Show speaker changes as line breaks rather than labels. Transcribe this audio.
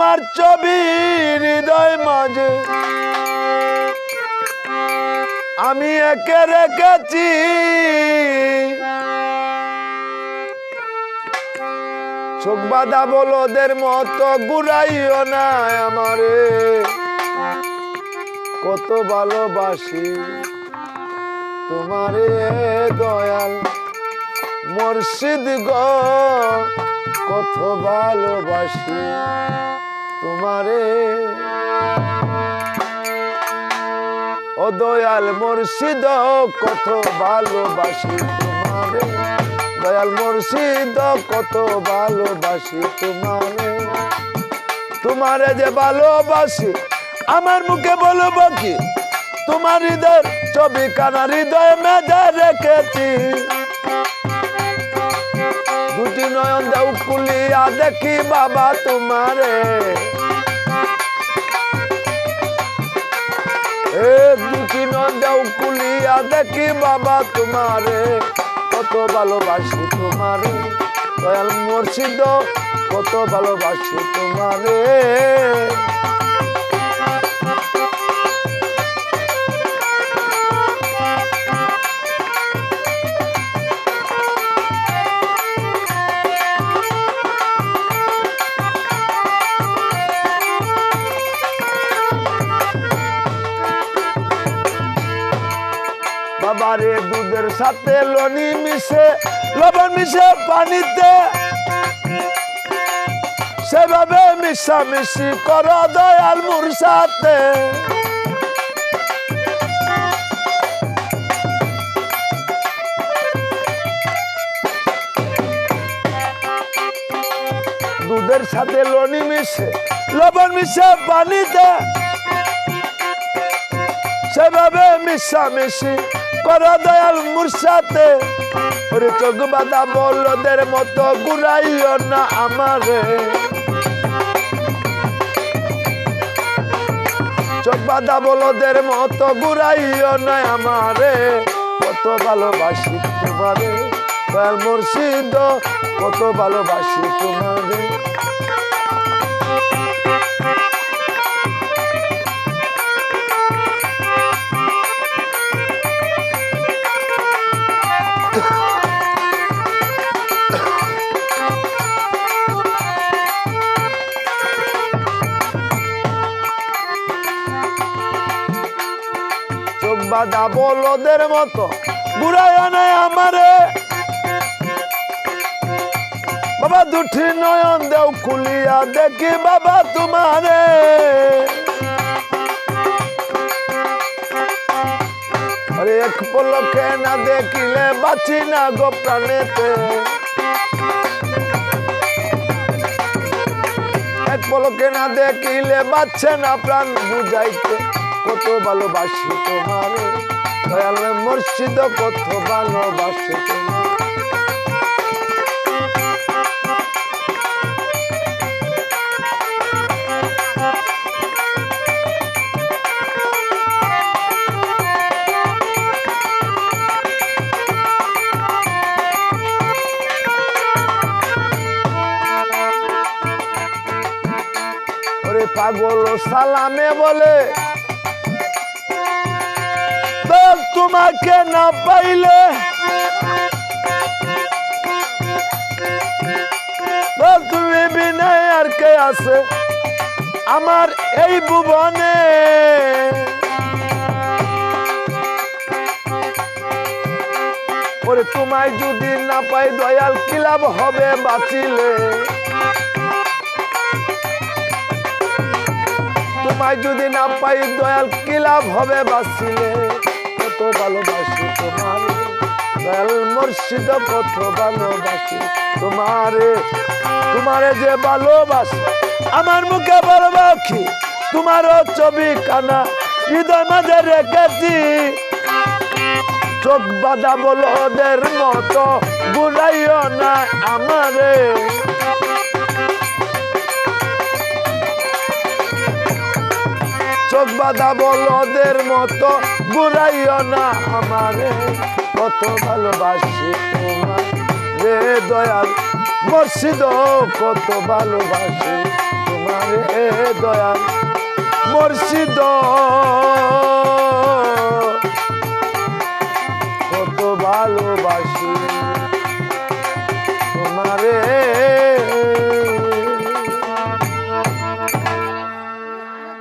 তোমার ছবি হৃদয় মাঝে। আমি একে রেখেছি। চোখ বাঁধা বলদের মতো ঘুরাইও না আমারে। কত ভালোবাসি তোমারে দয়াল মুর্শিদ গো, কত ভালোবাসি। তোমারে। ও দয়াল মুর্শিদ, কত ভালোবাসি তোমারে। দয়াল মুর্শিদ, কত ভালোবাসি তোমারে। তোমারে যে ভালোবাসি, আমার মুখে বলব কি? তোমার হৃদয় ছবি কানা হৃদয় মেজে রেখেছি। দুটি নয়ন দেউ কুলিয়া দেখি বাবা তোমারে। এ দুটি নয়ন কুলিয়া দেখি বাবা তোমারে। কত ভালোবাসি তোমারে। দয়াল মুর্শিদ, কত ভালোবাসি তোমারে। বাবারে দুধের সাথে লনি মিশে, লবণ মিশে পানিতে। সেভাবে মিশামিশি করো দয়াল মুর সাথে দুধের সাথে লনি মিশে, লবণ মিশে পানিতে। সেভাবে মিশামিশি করো দয়াল মুরসাতে। ওরে চোখ বাঁধা বলদের মতো ঘুরাইও না আমারে। চোখ বাঁধা বলদের মতো ঘুরাইও না আমারে। কত ভালোবাসি তোমারে, দয়াল মুর্শিদ, কত ভালোবাসি তোমারে। বাঁধা বলদের মতো। বুড়ায় নাই আমারে। বাবা, দুটি নয়ন দেও খুলিয়া দেখি বাবা তোমারে। এক পলকে না দেখিলে বাঁচি না গো প্রাণেতে। এক পলকে না দেখিলে বাচ্চা না প্রাণ বুঝাইতে। কত ভালোবাসি তোমারে। দয়াল মুর্শিদ কত ভালোবাসি পাগল সালামে বলে তোমাকে না পাইলে। তুমি বিনয় আর কে আছে আমার এই ভুবনে। ওরে তোমায় যদি না পাই দয়াল, কি লাভ হবে বাঁচিলে? তোমায় যদি না পাই দয়াল, কি লাভ হবে বাঁচিলে? কত ভালোবাসি তোমার? দয়াল মুর্শিদ কত ভালোবাসি তোমারে? তোমারে যে ভালোবাসি, আমার মুখে ভালোবাসি তোমারও ছবি কানা হৃদয় মাঝে রেখেছি। চোখ বাঁধা বলদের মতো বুড়াইও না আমারে। চোখ বাঁধা বলদের মতো বুড়াইও না আমারে। কত ভালোবাসি তোমার রে দয়াল। মসজিদ কত ভালোবাসি তোমার এ দয়াল। মুর্শিদ কত ভালোবাসি